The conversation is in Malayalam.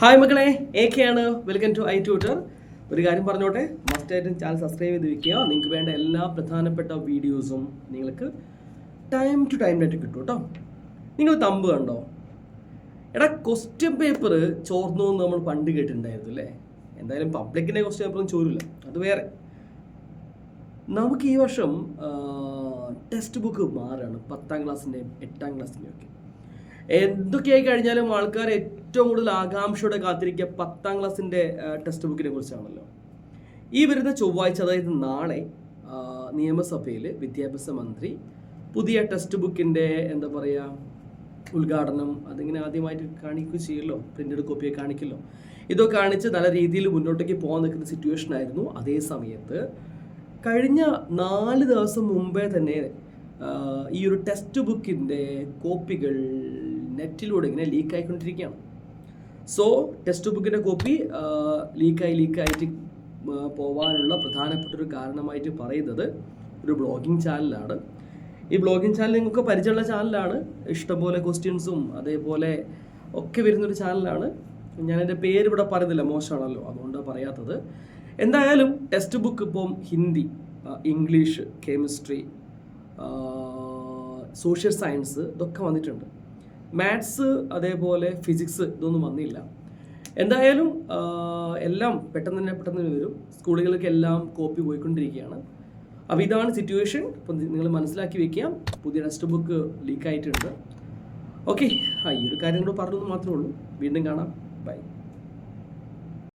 ഹായ് മക്കളെ. എ കെ ആണ്. വെൽക്കം ടു ഐ ട്യൂട്ടർ ഒരു കാര്യം പറഞ്ഞോട്ടെ. മസ്റ്റായിട്ടും ചാനൽ സബ്സ്ക്രൈബ് ചെയ്ത് വെക്കുക നിങ്ങൾക്ക് വേണ്ട എല്ലാ പ്രധാനപ്പെട്ട വീഡിയോസും നിങ്ങൾക്ക് ടൈം ടു ടൈമിലായിട്ട് കിട്ടും കേട്ടോ. നിങ്ങൾ തമ്പ് കണ്ടോ? എടാ ക്വസ്റ്റ്യൻ പേപ്പർ ചോർന്നു എന്ന് നമ്മൾ പണ്ട് കേട്ടിട്ടുണ്ടായിരുന്നു അല്ലേ? എന്തായാലും പബ്ലിക്കിന്റെ ക്വസ്റ്റ്യൻ പേപ്പറും ചോരില്ല അത് വേറെ. നമുക്ക് ഈ വർഷം ടെക്സ്റ്റ് ബുക്ക് മാറുകയാണ് പത്താം ക്ലാസ്സിന്റെയും എട്ടാം ക്ലാസ്സിന്റെയും ഒക്കെ. എന്തൊക്കെയായി കഴിഞ്ഞാലും ആൾക്കാർ ഏറ്റവും കൂടുതൽ ആകാംക്ഷയോടെ കാത്തിരിക്കുക പത്താം ക്ലാസ്സിന്റെ ടെക്സ്റ്റ് ബുക്കിനെ കുറിച്ചാണല്ലോ. ഈ വരുന്ന ചൊവ്വാഴ്ച അതായത് നാളെ നിയമസഭയിൽ വിദ്യാഭ്യാസ മന്ത്രി പുതിയ ടെക്സ്റ്റ് ബുക്കിന്റെ എന്താ പറയുക ഉദ്ഘാടനം അതിങ്ങനെ ആദ്യമായിട്ട് കാണിക്കുകയും ചെയ്യല്ലോ പ്രിന്റഡ് കോപ്പിയെ കാണിക്കല്ലോ. ഇതൊക്കെ കാണിച്ച് നല്ല രീതിയിൽ മുന്നോട്ടേക്ക് പോകാൻ നിൽക്കുന്ന സിറ്റുവേഷൻ ആയിരുന്നു. അതേ സമയത്ത് കഴിഞ്ഞ നാല് ദിവസം മുമ്പേ തന്നെ ഈ ഒരു ടെക്സ്റ്റ് ബുക്കിന്റെ കോപ്പികൾ നെറ്റിലൂടെ ഇങ്ങനെ ലീക്ക് ആയിക്കൊണ്ടിരിക്കുകയാണ് സോ ടെക്സ്റ്റ് ബുക്കിന്റെ കോപ്പി ലീക്കായി ലീക്കായിട്ട് പോകാനുള്ള പ്രധാനപ്പെട്ട ഒരു കാരണമായിട്ട് പറയുന്നത് ഒരു ബ്ലോഗിംഗ് ചാനലാണ് ഈ ബ്ലോഗിംഗ് ചാനൽ നിങ്ങൾക്ക് പരിചയമുള്ള ചാനലാണ് ഇഷ്ടംപോലെ ക്വസ്റ്റ്യൻസും അതേപോലെ ഒക്കെ വരുന്നൊരു ചാനലാണ് ഞാൻ എന്റെ പേര് ഇവിടെ പറയുന്നില്ല മോശമാണല്ലോ അതുകൊണ്ട് പറയാത്തത്. എന്തായാലും ടെക്സ്റ്റ് ബുക്ക് ഇപ്പം Hindi English chemistry social science ഇതൊക്കെ വന്നിട്ടുണ്ട്. മാത്സ് അതേപോലെ ഫിസിക്സ് ഇതൊന്നും വന്നില്ല. എന്തായാലും എല്ലാം പെട്ടെന്ന് തന്നെ പെട്ടെന്ന് തന്നെ വരും. സ്കൂളുകൾക്ക് എല്ലാം കോപ്പി പോയിക്കൊണ്ടിരിക്കുകയാണ്. അപ്പോൾ ഇതാണ് സിറ്റുവേഷൻ അപ്പം നിങ്ങൾ മനസ്സിലാക്കി വെക്കാം. പുതിയ ടെക്സ്റ്റ് ബുക്ക് ലീക്കായിട്ടുണ്ട് ഓക്കെ ആ ഈ ഒരു കാര്യം കൂടെ പറഞ്ഞു മാത്രമേ ഉള്ളൂ. വീണ്ടും കാണാം. ബൈ